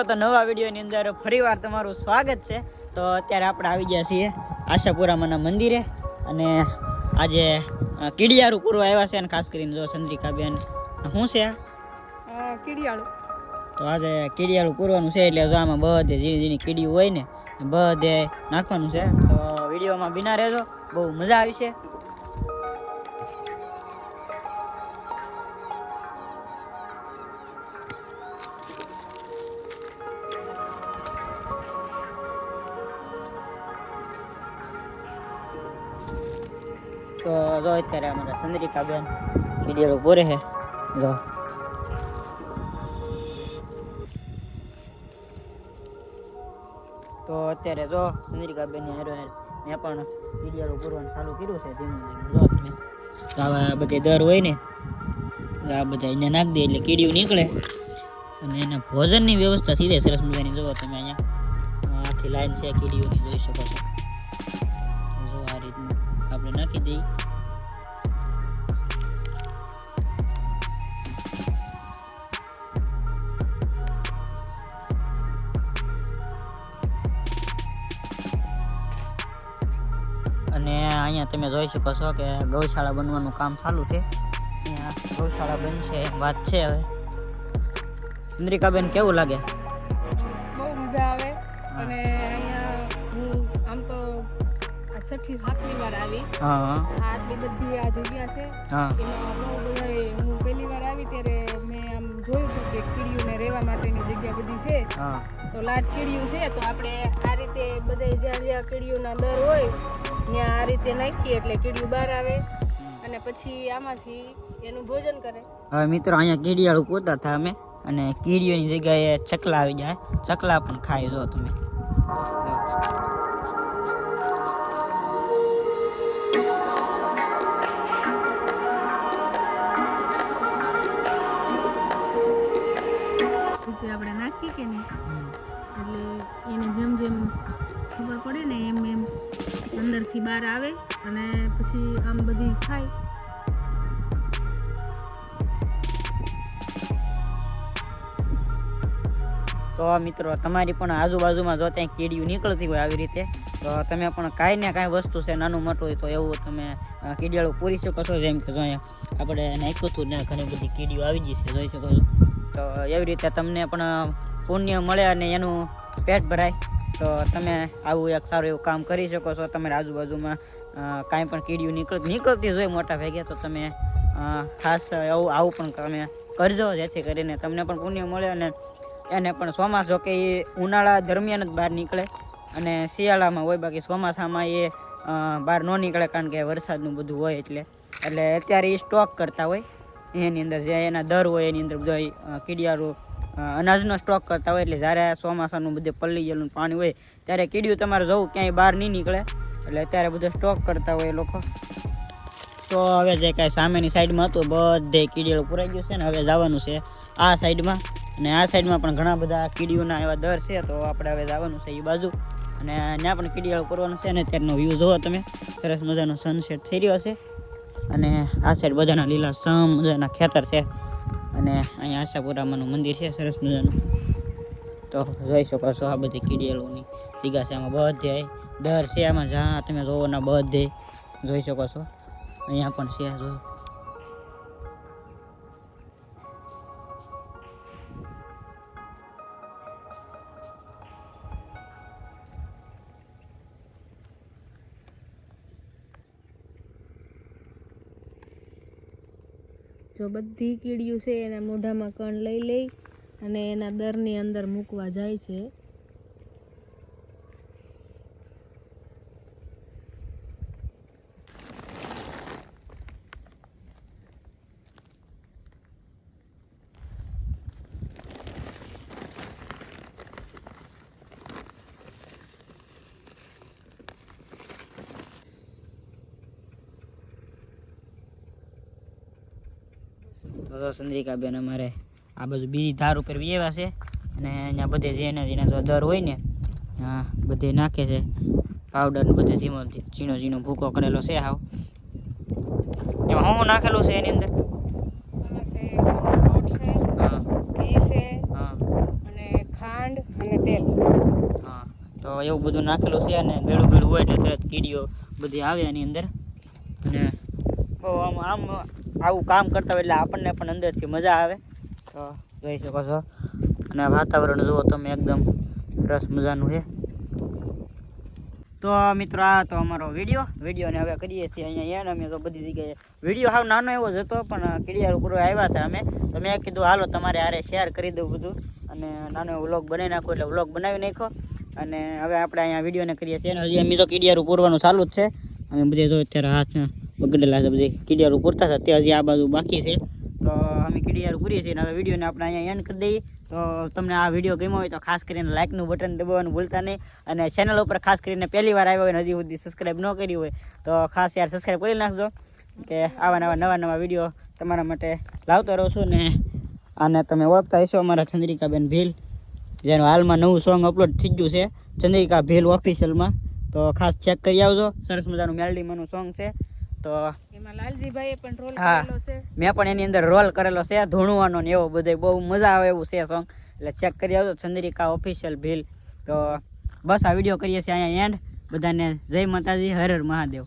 મિત્રો તો નવા વિડીયોની અંદર ફરીવાર તમારું સ્વાગત છે. તો અત્યારે આપણે આવી ગયા છીએ આશાપુરામાના મંદિરે અને આજે કીડિયારું પૂરવા આવ્યા છે અને ખાસ કરીને જો ચંદ્રિકાબેન શું છે? કીડિયાળું. તો આજે કીડિયાળું પૂરવાનું છે એટલે જો આમાં બધે ઝીણી ઝીણી કીડી હોય ને બધે નાખવાનું છે. તો વિડીયોમાં બિના રહેજો બહુ મજા આવી છે. તો જો અત્યારે અમારા ચંદ્રિકાબેન કીડિયારું પૂરે છે જો તો અત્યારે જો ચંદ્રિકાબેનની હારે મેં પણ વીડિયો પૂરવાનું ચાલુ કર્યું છે ધીમે ધીમે. જો તમે. તો આવા બધે દર હોય ને, તો આ બધા અહીંયા નાખી દે એટલે કીડીયું નીકળે. અને એના ભોજનની વ્યવસ્થા સીધે સરસ મજાની. જોવો તમે અહીંયા આ આખી લાઈન છે, કીડીઓની જોઈ શકો છો. જો આ રીતનું આપણે નાખી દઈએ. અહીંયા તમે જોઈ શકો છો કે ગૌશાળા બનવાનું કામ ચાલુ છે. અહીંયા ગૌશાળા બનશે વાત છે હવે. ચંદ્રિકાબેન કેવું લાગે? બહુ મજા આવે. અને અહીંયા હું આમ તો છઠ્ઠી સાતમી વાર આવી. હા. આટલી બધી આ જગ્યા છે. એમાં બહુ બધાય હું પહેલી વાર આવી ત્યારે મેં આમ જોયું હતું કે કીડીઓને રહેવા માટેની જગ્યા બધી છે. તો લાટ કીડીયું છે તો આપણે આ રીતે બધે જ્યાં જ્યાં કીડીઓના દર હોય ત્યાં આ રીતે નાખીએ એટલે કીડીયું બહાર આવે અને પછી આમાંથી એનું ભોજન કરે. હવે મિત્રો અહીંયા કીડિયાળું પોતા હતા અમે અને કીડીઓની જગ્યાએ ચકલા આવી જાય. ચકલા પણ ખાઈ જો તમે. એને જેમ જેમ ખબર પડે ને એમ એમ અંદરથી બહાર આવે અને પછી આમ બધી ખાય. તો મિત્રો, તમારી પણ આજુબાજુમાં જો ત્યાં કીડીયું નીકળતી હોય આવી રીતે, તો તમે પણ કાંઈ ને કાંઈ વસ્તુ છે નાનું મોટું હોય તો એવું તમે કીડિયાળું પૂરી શકો છો જેમ કે જો આપણે નાખ્યું હતું ને ઘણી બધી કીડીઓ આવી ગઈ છે, જોઈ શકો છો. તો એવી રીતે તમને પણ પુણ્ય મળે અને એનું પેટ ભરાય, તો તમે આવું એક સારું એવું કામ કરી શકો છો. તમારી આજુબાજુમાં કાંઈ પણ કીડીયું નીકળ, નીકળતી જ હોય મોટા ભાગે, તો તમે ખાસ એવું આવું પણ તમે કરજો જેથી કરીને તમને પણ પુણ્ય મળે અને એને પણ ચોમાસો કે એ ઉનાળા દરમિયાન જ બહાર નીકળે અને શિયાળામાં હોય, બાકી ચોમાસામાં એ બહાર ન નીકળે, કારણ કે વરસાદનું બધું હોય એટલે. એટલે અત્યારે એ સ્ટોક કરતા હોય, એની અંદર જે એના દર હોય, એની અંદર બધો કીડિયારું અનાજનો સ્ટોક કરતા હોય એટલે જ્યારે ચોમાસાનું બધે પલ્લી ગયેલું પાણી હોય, ત્યારે કીડિયું તમારે જવું, ક્યાંય બહાર નહીં નીકળે. એટલે અત્યારે બધો સ્ટોક કરતા હોય એ લોકો. તો હવે જે કાંઈ સામેની સાઈડમાં હતું, બધે કીડીઓ પુરાઈ ગયું છે ને, હવે જવાનું છે આ સાઈડમાં અને આ સાઈડમાં પણ ઘણા બધા કીડીઓના એવા દર છે, તો આપણે હવે જવાનું છે એ બાજુ. અને ત્યાં પણ કીડીઓ કરવાનું છે ને ત્યારનો વ્યૂ જોવો તમે. સરસ મજાનો સનસેટ થઈ રહ્યો છે. અને આ સાઈડ બધાના લીલા, સમ મજાના ખેતર છે. અને અહીંયા આશાપુરામાનું મંદિર છે, સરસ મજાનું. તો જોઈ શકો છો આ બધી કીડીયાળુની જગ્યા છે આમાં બધે. દર છે આમાં જ્યાં તમે જોવો ના બધે. જોઈ શકો છો. અહીંયા પણ છે, જો. જો બધી કીડીયું છે એના મોઢામાં કણ લઈ લઈ અને એના દરની અંદર મૂકવા જાય છે. તો તો ચંદ્રિકાબેન અમારે આ બાજુ બીજી ધાર ઉપર વ્યવા છે. અને અહીંયા બધે જેના જેના જો દર હોય ને હા બધે નાખે છે. પાવડર બધે ધીમો ઝીણો ઝીણો ભૂકો કરેલો છે હાવ. એમાં હું નાખેલું છે એની અંદર? ખાંડ અને તેલ. હા. તો એવું બધું નાખેલું છે અને ગળું ગળું હોય એટલે તરત કીડીઓ બધી આવે એની અંદર. અને બહુ આમ આમ આવું કામ કરતા હોય એટલે આપણને પણ અંદરથી મજા આવે. તો જોઈ શકો છો. અને વાતાવરણ જુઓ તમે એકદમ સરસ મજાનું છે. તો મિત્રો આ તો અમારો વીડિયો. વિડીયોને હવે કરીએ છીએ અહીંયા એને અમે તો બધી જગ્યાએ વીડિયો હાવ નાનો એવો જ હતો, પણ કિડિયાર ઉપર આવ્યા હતા અમે. તો મેં કીધું હાલો તમારે હારે શેર કરી દઉં બધું. અને નાનો વ્લોગ બનાવી નાખો એટલે વ્લોગ બનાવી નાખો અને હવે આપણે અહીંયા વિડીયોને કરીએ છીએ. અને હજી અમે તો કિડિયારું પૂરવાનું ચાલુ જ છે. અમે બધે જો અત્યારે હાથ બગડેલા છે બધી કિડિયારું પૂરતા હતા, તે હજી આ બાજુ બાકી છે. તો અમે કિડિયારું પૂરીએ છીએ અને હવે વિડીયોને આપણે અહીંયા એન્ડ કરી દઈએ. તો તમને આ વીડિયો ગમ્યો હોય તો ખાસ કરીને લાઇકનું બટન દબાવવાનું ભૂલતા નહીં અને ચેનલ ઉપર ખાસ કરીને પહેલી વાર આવ્યો હોય અને હજી સુધી સબસ્ક્રાઈબ ન કર્યું હોય તો ખાસ યાર સબસ્ક્રાઈબ કરી નાખજો કે આવા નવા નવા નવા વીડિયો તમારા માટે લાવતો રહું છું ને આને તમે ઓળખતા હશો અમારા ચંદ્રિકાબેન ભીલ, જેનું હાલમાં નવું સોંગ અપલોડ થઈ ગયું છે. ચંદ્રિકા ભીલ ઓફિશિયલમાં તો ખાસ ચેક કરી આવજો. સરસ મજાનું મેલડીમાંનું સોંગ છે. તો હા. મેં પણ એની અંદર રોલ કરેલો છે ધૂણવાનો ને એવો બધો બહુ મજા આવે એવું છે સોંગ એટલે ચેક કરી આવજો ચંદ્રિકા ઓફિશિયલ ભીલ તો બસ આ વીડિયો કરીએ છીએ અહીંયા એન્ડ બધાને જય માતાજી હર હર મહાદેવ.